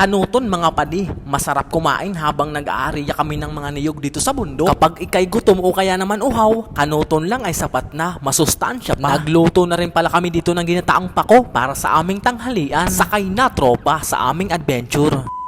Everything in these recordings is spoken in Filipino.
Kanuton mga padi, masarap kumain habang nag-aariya kami ng mga niyog dito sa bundok. Kapag ikay gutom o kaya naman uhaw, kanuton lang ay sapat na, masustansya pa. Nagluto na rin pala kami dito ng ginataang pako para sa aming tanghalian. Sakay na tropa sa aming adventure.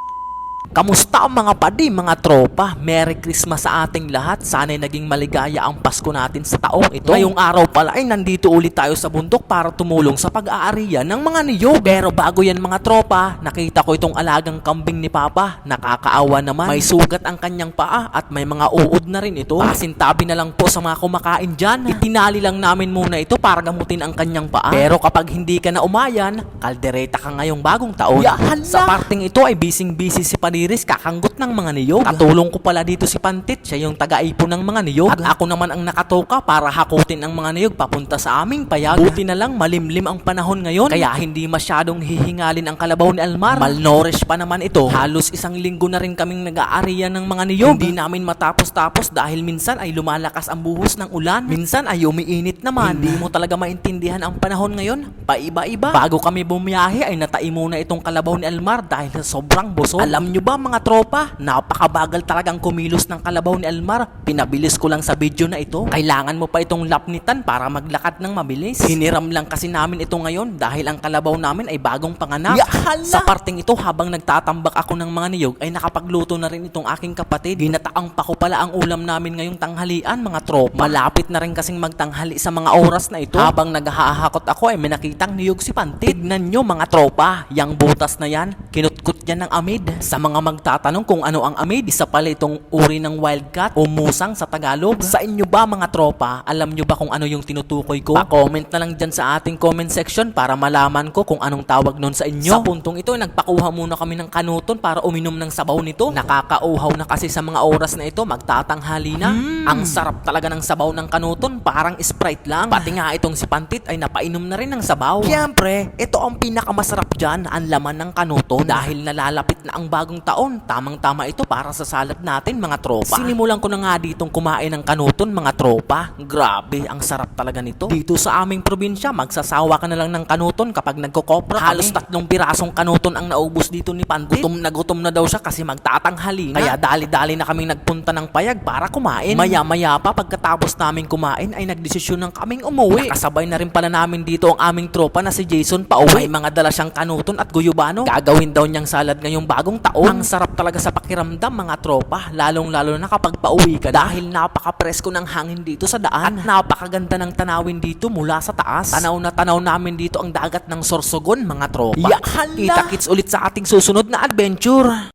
Kamusta ang mga padi, mga tropa? Merry Christmas sa ating lahat. Sana'y naging maligaya ang Pasko natin sa taong ito. Ngayong araw pala ay nandito ulit tayo sa bundok para tumulong sa pag-aariya ng mga niyog. Pero bago yan mga tropa, nakita ko itong alagang kambing ni Papa. Nakakaawa naman. May sugat ang kanyang paa at may mga uod na rin ito. Pasintabi na lang po sa mga kumakain dyan. Itinali lang namin muna ito para gamutin ang kanyang paa. Pero kapag hindi ka na umayan, kaldereta ka ngayong bagong taon. Sa parting ito ay bising-busy si Paniris kakanggot ng mga niyog. Katulong ko pala dito si Pantit, siya yung taga-ipon ng mga niyog. At ako naman ang nakatoka para hakutin ang mga niyog papunta sa aming payag. Buti na lang malimlim ang panahon ngayon, kaya hindi masyadong hihingalin ang kalabaw ni Almar. Malnourished pa naman ito. Halos isang linggo na rin kaming nag-aariya ng mga niyog. Hindi namin matapos-tapos dahil minsan ay lumalakas ang buhos ng ulan. Minsan ay umiinit naman. Hindi mo talaga maintindihan ang panahon ngayon. Paiba-iba. Bago kami bumiyahe ay natai muna itong kalabaw ni Almar dahil sa sobrang busog. Alam nyo ba mga tropa, napakabagal talagang kumilos ng kalabaw ni Almar. Pinabilis ko lang sa video na ito. Kailangan mo pa itong lapnitan para maglakad ng mabilis. Hiniram lang kasi namin ito ngayon dahil ang kalabaw namin ay bagong panganak. Sa parting ito habang nagtatambak ako ng mga niyog ay nakapagluto na rin itong aking kapatid. Ginataang pa ko pala ang ulam namin ngayong tanghalian mga tropa. Malapit na rin kasing magtanghali sa mga oras na ito. Habang naghahakot ako ay may nakitang niyog si Pantit. Tignan nyo mga tropa, yang butas na yan, kinutkot yan ng amid. Sa mga magtatanong kung ano ang amid, isa pala itong uri ng wildcat o musang sa Tagalog. Sa inyo ba mga tropa, alam nyo ba kung ano yung tinutukoy ko? Pa-comment na lang dyan sa ating comment section para malaman ko kung anong tawag nun sa inyo. Sa puntong ito, nagpakuha muna kami ng kanuton para uminom ng sabaw nito. Nakakauhaw na kasi sa mga oras na ito, magtatanghali na. Ang sarap talaga ng sabaw ng kanuton, parang Sprite lang. Pati nga itong si Pantit ay napainom na rin ng sabaw. Siyempre, ito ang pinakamasarap dyan, ang laman ng kanuton. Dahil nalalapit na ang bagong taon, tamang-tama ito para sa salad natin mga tropa. Sinimulan ko na nga ditong kumain ng kanuton mga tropa. Grabe, ang sarap talaga nito. Dito sa aming probinsya, magsasawa ka na lang ng kanuton kapag nagkokopra Halos tatlong pirasong kanuton ang naubos dito ni Pantit. Gutom na gutom na daw siya kasi magtatanghali na. Kaya dali-dali na kaming nagpunta ng payag para kumain. Maya-maya pa pagkatapos namin kumain ay nagdesisyon ng kaming umuwi. Kasabay na rin pala namin dito ang aming tropa na si Jason pauwi. May mga dala siyang kanuton at guyubano. Gagawin daw niyang salad ngayong bagong taon. Ang sarap talaga sa pakiramdam mga tropa, lalong-lalo na kapag pauwi ka dahil napaka-presko ng hangin dito sa daan. At napakaganda ng tanawin dito mula sa taas. Tanaw na tanaw namin dito ang dagat ng Sorsogon mga tropa. Kita-kits ulit sa ating susunod na adventure.